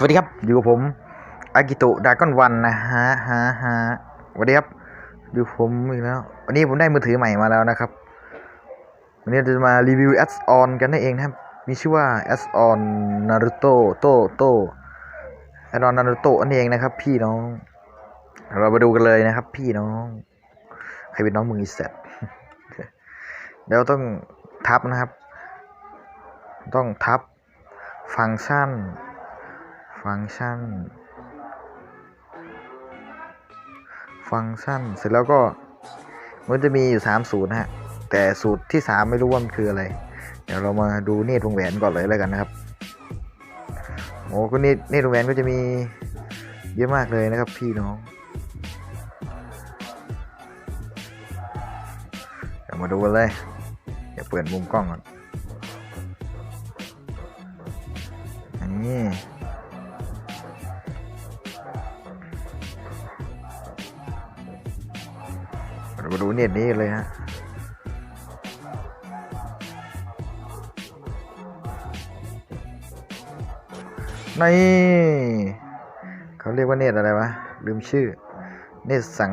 สวัสดีครับ อยู่กับผมอากิโตะดากอนวันนะฮะฮะฮะสวัสดีครับ อยู่ผมอีกแล้ว วันนี้ผมได้มือถือใหม่มาแล้วนะครับ วันนี้เราจะมารีวิวแอ d ออนกันนั่นเองนะครับ มีชื่อว่าแอ d ออนนารูโตโตโตแอ d ออนนารูโตนั่นเองนะครับ พี่น้อง เรามาดูกันเลยนะครับ พี่น้อง ใครเป็นน้องมึงอีเสร็จเดี๋ยวต้องทับนะครับ ต้องทับ ฟังก์ชัน ฟังก์ชัน ฟังก์ชัน เสร็จแล้วก็มันจะมีอยู่สามสูตรนะฮะ แต่สูตรที่สามไม่รู้ว่ามันคืออะไร เดี๋ยวเรามาดูเนตรวงแหวนก่อนเลยแล้วกันนะครับ โอ้ก็เนตรเนตรวงแหวนก็จะมีเยอะมากเลยนะครับพี่น้องเดี๋ยวมาดูกันเลยเดี๋ยวเปิดมุมกล้องก่อน อันนี้ มาดูเน็ตนี้เลยฮะในเขาเรียกว่าเน็ตอะไรวะ ลืมชื่อ เน็ตสัง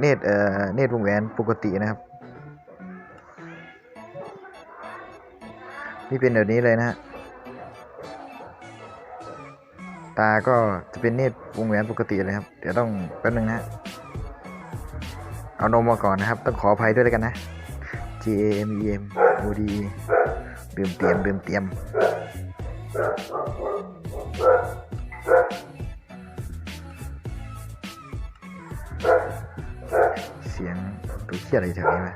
เน็ตเอ่อ เน็ตวงแหวนปกตินะครับ นี่เป็นแบบนี้เลยนะฮะ ตาก็จะเป็นเนตวงแหวนปกติเลยครับ เดี๋ยวต้องแป๊บนึงนะ เอานมมาก่อนนะครับ ต้องขออภัยด้วยแล้วกันนะ G A M E M O D E ดื่มเตรียมดื่มเตรียม เสียงตัวเคียอะไรแถวนี้ไหม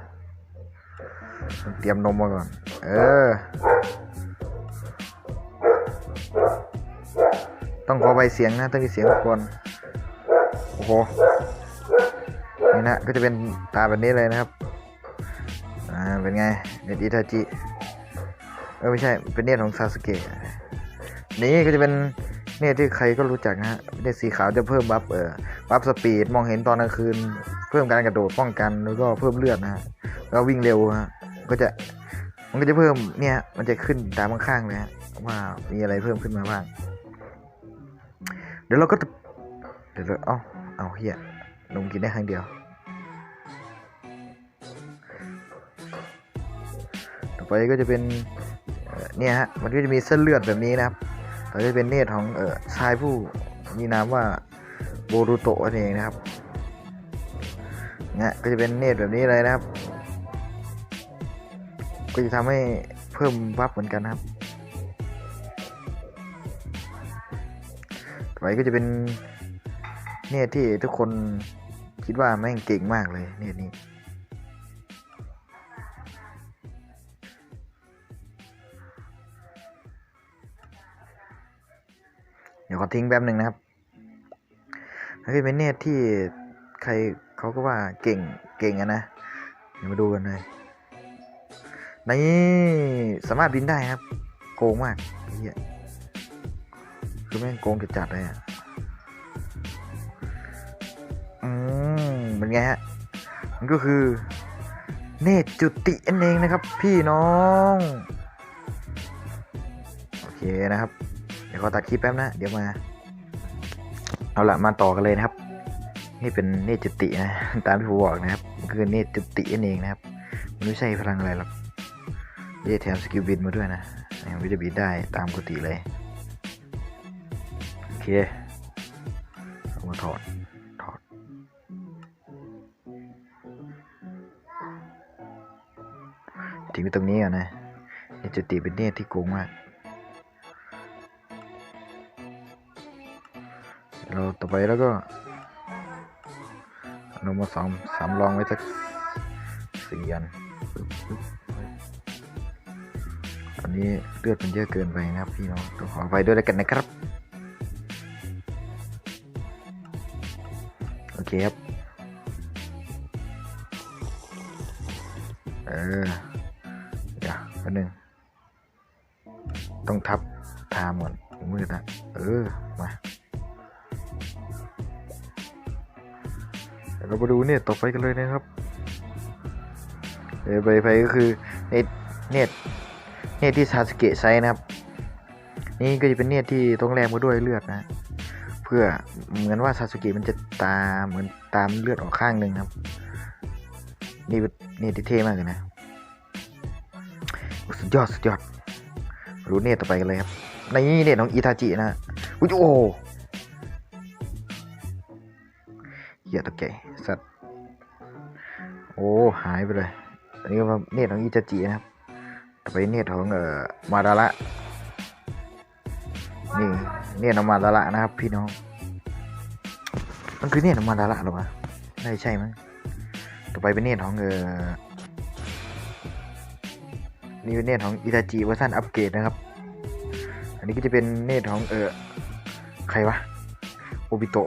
เตรียมนมมาก่อน เออ ต้องขอไปเสียงนะ ต้องมีเสียงก่อนโอ้โห นี่นะก็จะเป็นตาแบบนี้เลยนะครับ อ่า เป็นไงเนอิทาจิ เออไม่ใช่ เป็นเนตของซาสเกะ นี่ก็จะเป็นเนตที่ใครก็รู้จักนะฮะ เนตสีขาวจะเพิ่มบัฟเออ บัฟสปีด มองเห็นตอนกลางคืน เพิ่มการกระโดดป้องกัน แล้วก็เพิ่มเลือดนะฮะ แล้ววิ่งเร็วฮะ ก็จะ มันก็จะเพิ่มเนี่ย มันจะขึ้นตามข้างๆเลยฮะ ว่ามีอะไรเพิ่มขึ้นมาบ้าง เดี๋ยวเราก็จะเดี๋ยวเราเอาเอาเฮียนมกินได้ครั้งเดียว ไปก็จะเป็นเนี่ยฮะมันก็จะมีเส้นเลือดแบบนี้นะครับต่อไปจะเป็นเนตรของเออชายผู้มีนามว่าโบรูโตะนั่นเองนะครับเนี่ยก็จะเป็นเนตรแบบนี้เลยนะครับ ก็จะทำให้เพิ่มบัฟเหมือนกันนะครับต่อไปก็จะเป็นเนตรที่ทุกคนคิดว่าแม่งเก่งมากเลยเนตรนี้ ขอทิ้งแป๊บหนึ่งนะครับแล้วก็เป็นเนตที่ใครเขาก็ว่าเก่งเก่งอะนะเดี๋ยวมาดูกันเลยนี่สามารถบินได้ครับ โกงมากเฮียคือแม่งโกงจัดเลยอะอืมเป็นไงฮะ มันก็คือ เนตจุตินั่นเองนะครับ พี่น้อง โอเคนะครับ ขอตัดคลิปแป๊บนะ เดี๋ยวมา เอาละมาต่อกันเลยนะครับ นี่เป็นเนจุตินะ ตามที่ผมบอกนะครับ คือเนจุตินั่นเองนะครับ มันไม่ใช่พลังอะไรหรอกเรียแถมสกิลบินมาด้วยนะวิจะบินได้ตามปกติเลย โอเคเอามาถอดถอด ทิ้งไว้ตรงนี้ก่อนนะเนจุติเป็นเนตที่โกงมาก เราต่อไปแล้วก็เอานมาสองสามรองไว้สักสี่อันปึ๊บปึ๊บอันนี้เลือดมันเยอะเกินไปนะครับพี่น้องต้องขอไปด้วยแล้วกันนะครับ โอเคครับ เออเดี๋ยวแป๊บนึง ต้องทับทามก่อนมืดนะเออ มา เรามาดูเนี่ยต่อไปกันเลยนะครับเอไปไปก็คือเน็ตเน็ตเน็ตที่ซาสเกะใช้นะครับ นี่ก็จะเป็นเน็ตที่ต้องแลกมาด้วยเลือดนะ เพื่อเหมือนว่าซาสุกิมันจะตามเหมือนตามเลือดออกข้างหนึ่งครับ นี่เป็ตที่เท่มากเลยนะสุดยอดสุดยอดรู้เน็ตต่อไปกันเลยครับในี่เน็ตของอิทาจินะอุ้ยโอ้เหี้ยตะแกสัตว์ โอ้หายไปเลยอันนี้ก็เนตของอิทาจินะครับต่อไปเนตของเอ่อมาดาระนี่เนตของมาดาระนะครับ พี่น้องมันคือเนตของมาดาระหรอวะน่าจะใช่มั้งต่อไปเป็นเนตของเอ่อนี่เป็นเนตของอิตาจิเวอร์ชันอัปเกรดนะครับ อันนี้ก็จะเป็นเนตของเออใครวะโอบิโตะ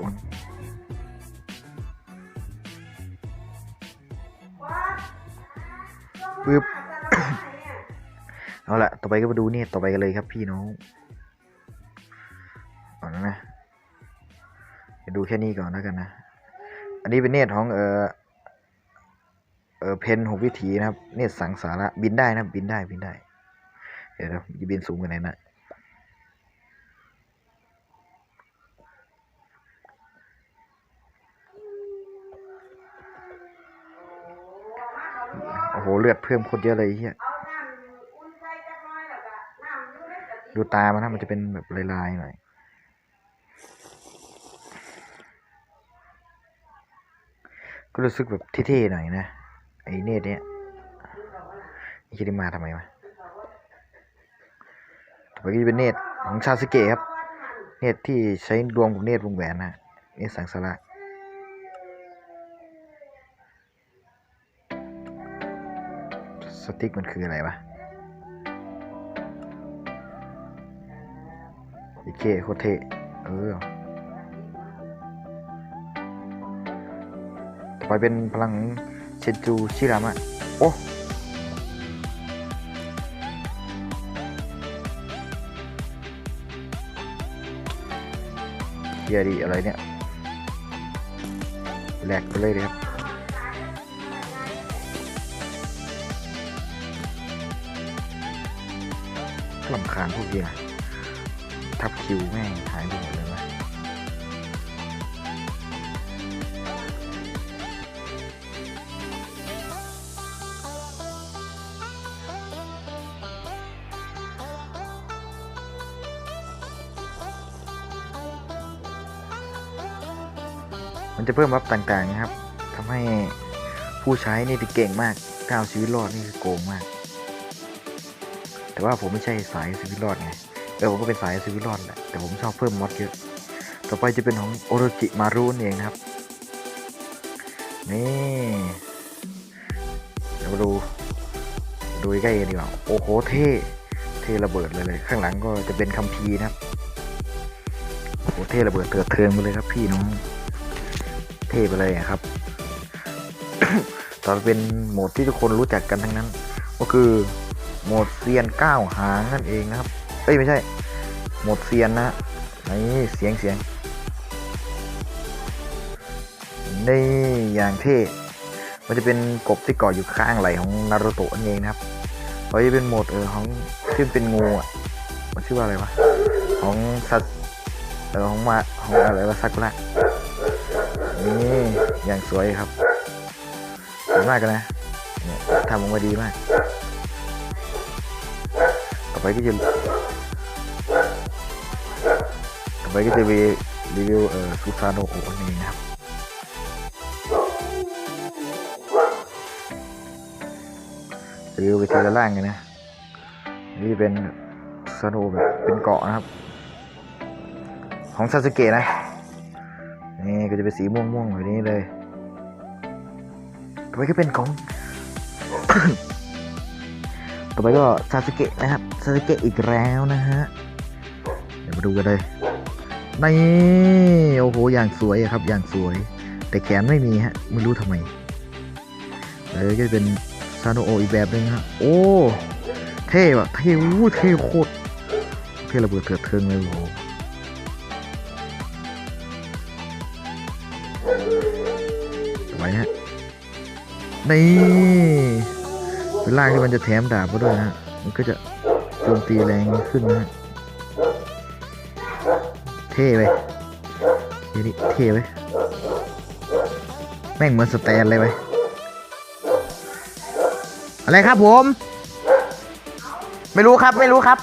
ปึ๊บเอาละต่อไปก็มาดูเนตรต่อไปกันเลยครับพี่น้องก่อนนะจะเดี๋ยวดูแค่นี้ก่อนแล้วกันนะ อันนี้เป็นเนตของเออเออเพนหกวิถีนะครับ เนตสังสาระบินได้นะบินได้บินได้ เดี๋ยวนะจะบินสูงกันไหนนะ โอ้โหเลือดเพิ่มโคตรเยอะเลยเฮียดูตามันนะมันจะเป็นแบบลายๆหน่อยก็รู้สึกแบบเท่ๆหน่อยนะไอ้เนตเนี้ยไอ้คิดมาทำไมวะต่อไปก็จะเป็นเนตของชาสเกะครับ เนตที่ใช้รวมกับเนตวงแหวนนะเนตสังสาระ สติ๊กมันคืออะไรวะโอเคโคเทเออต่อไปเป็นพลังเชนจูชิรามะโอ้เฮียดีอะไรเนี่ยแหลกไปเลยเลยครับ ลำคาญพวกเดียทับคิวแม่งหายไปหมดเลยวะมันจะเพิ่มบัฟต่างๆนะครับทำให้ผู้ใช้นี่ยเก่งมากก้าวชีวิตรอดนี่คือโกงมาก แต่ว่าผมไม่ใช่สายชีวิตรอดไงเออผมก็เป็นสายชีวิตรอดแหละแต่ผมชอบเพิ่มมอดเยอะ ต่อไปจะเป็นของโอโรจิมารุนเองนะครับ นี่เดี๋ยวมาดูดูใกล้กันดีกว่าโอ้โหเท่เท่ระเบิดเลยเลย ข้างหลังก็จะเป็นคัมภีร์นะครับโอ้โหเท่ระเบิดเถื่อเทิงไปเลยครับพี่น้องเท่ไปเลยครับต่อไปเป็นโหมดที่ทุกคนรู้จักกันทั้งนั้น ก็คือ โหมดเซียนก้าวหางนั่นเองนะครับ เอ้ยไม่ใช่ โหมดเซียนนะนี่เสียงเสียงนี่อย่างเท่มันจะเป็นกบที่เกาะอยู่ข้างไหลของนารูโตะนั่นเองนะครับเขาจะเป็นโหมดเออของที่มันเป็นงูอะมันชื่อว่าอะไรวะของสัตว์เออของมาของอะไรวะซากุระนี่อย่างสวยครับสวยมากกันนะทำออกมาดีมาก ไปก็จะต่อไปก็จะมีรีวิวเอ่อซูซานโนโอนี่นะครับรีวิวไปทีละล่างกันนะนี่เป็นซานโนแบบเป็นเกาะนะครับ ของซาสึเกะนะนี่ก็จะเป็นสีม่วงๆแบบนี้เลยต่อไปก็เป็นของ ต่อไปก็ซาสึเกะนะครับซาสึเกะอีกแล้วนะฮะ เดี๋ยวมาดูกันเลยนี่โอ้โห อย่างสวยครับ อย่างสวย แต่แขนไม่มีฮะ ไม่รู้ทำไมเลยก็จะเป็นซาโนโออีกแบบหนึงฮะ โอ้ เท่ว่ะเท่อู้เท่โคตร เท่ระเบิดเถิดเทิงเลยโอ้โหไว้ฮะ นี่ เวลาที่มันจะแถมดาบมาด้วยนะฮะ มันก็จะโจมตีแรงขึ้นนะฮะ เท่ไปเดี๋ยวนี้เท่ไปแม่งเหมือนสแตนเลยไปอะไรครับผม ไม่รู้ครับ ไม่รู้ครับ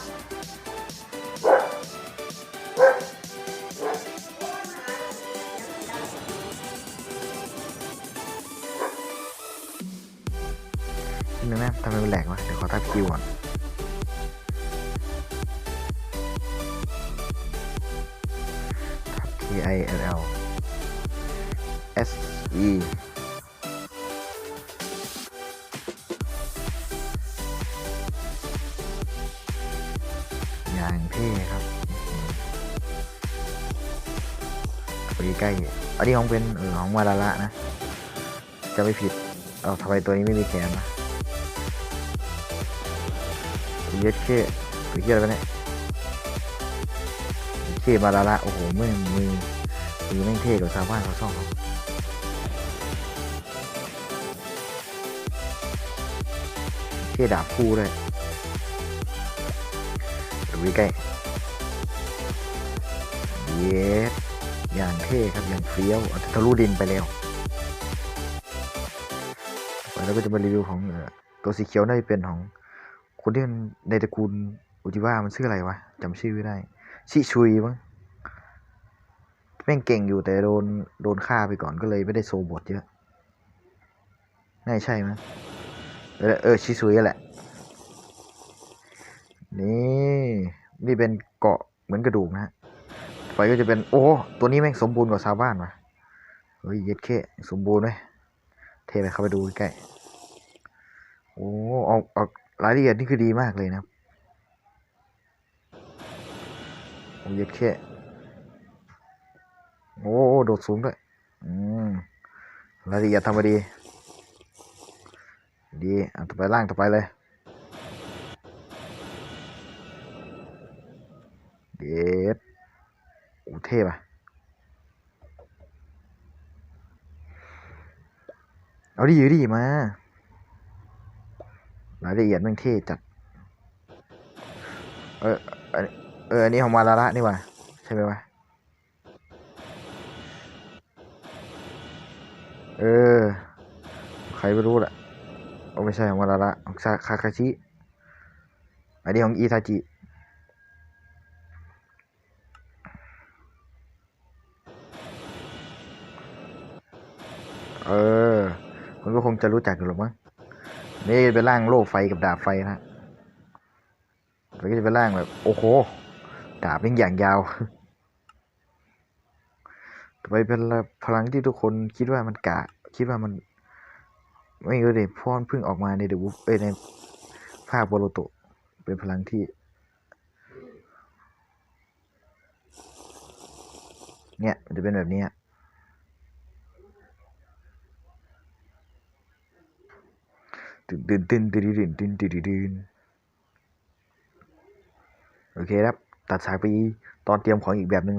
S E อย่างเท่ครับไปใกล้ๆอันนี้ของเป็นเออของวาดาระนะ จะไม่ผิด เอาทำไมตัวนี้ไม่มีแขนนะเย็ดเคตัวเฮียอะไรวะเนี่ยเคบาลาละโอ้โหมือมือมือแม่งเท่กว่าชาวบ้านเขาช่องเขา เคดาบคู่ด้วยดูใกล้เย็ดอย่างเท่ครับ อย่างเฟี้ยวทะลุดินไปแล้วต่อไปเราก็จะมารีวิวของตัวสีเขียวน่าจะเป็นของคนที่ในตระกูลอุจิว่ามันชื่ออะไรวะจำชื่อไม่ได้ ชิชุยมั้งแม่งเก่งอยู่แต่โดนโดนฆ่าไปก่อนก็เลยไม่ได้โซบทเยอะน่าใช่มั้ง เออเออชิชุยแหละ นี่นี่เป็นเกาะเหมือนกระดูกนะฮะไปก็จะเป็นโอ้ตัวนี้แม่งสมบูรณ์กว่าชาวบ้านว่ะเฮ้ยเย็ดเคสมบูรณ์ไหมเทไปเข้าไปดูใกล้โอ้เอาเอารายละเอียดนี่คือดีมากเลยนะโอ้เย็ดเคโอ้โดดสูงด้วยอืมรายละเอียดทำมาดี ดีอะต่อไปล่างต่อไปเลยเย็ดอ้เท่ป่ะเอาดิอยู่ดิมารายละเอียดแม่งเท่จัด เอออันเอออันนี้ของมาลาระนี่ว่าใช่ไหมวะเออ ใครไม่รู้แหละ อ้ไม่ใช่ของมาลาระของคาคาชิ อันนี้ของอิทาจิ เออ คุณก็คงจะรู้จักอยู่หรอกมั้ง นี่เป็นร่างโล่ไฟกับดาบไฟนะแล้วก็จะเป็นร่างแบบ โอ้โห ดาบเป็นอย่างยาวไปเป็นพลังที่ทุกคนคิดว่ามันกะ คิดว่ามัน ไม่รู้ดิเพราะมันเพิ่งออกมาในเดวูฟเอในภาคโบโลโตเป็นพลังที่ เนี่ย มันจะเป็นแบบเนี้ยตึนตึนตึนตึนตึนตึนตึนตึนโอเคครับ ตัดสายไปตอนเตรียมของอีกแบบหนึ่งเลย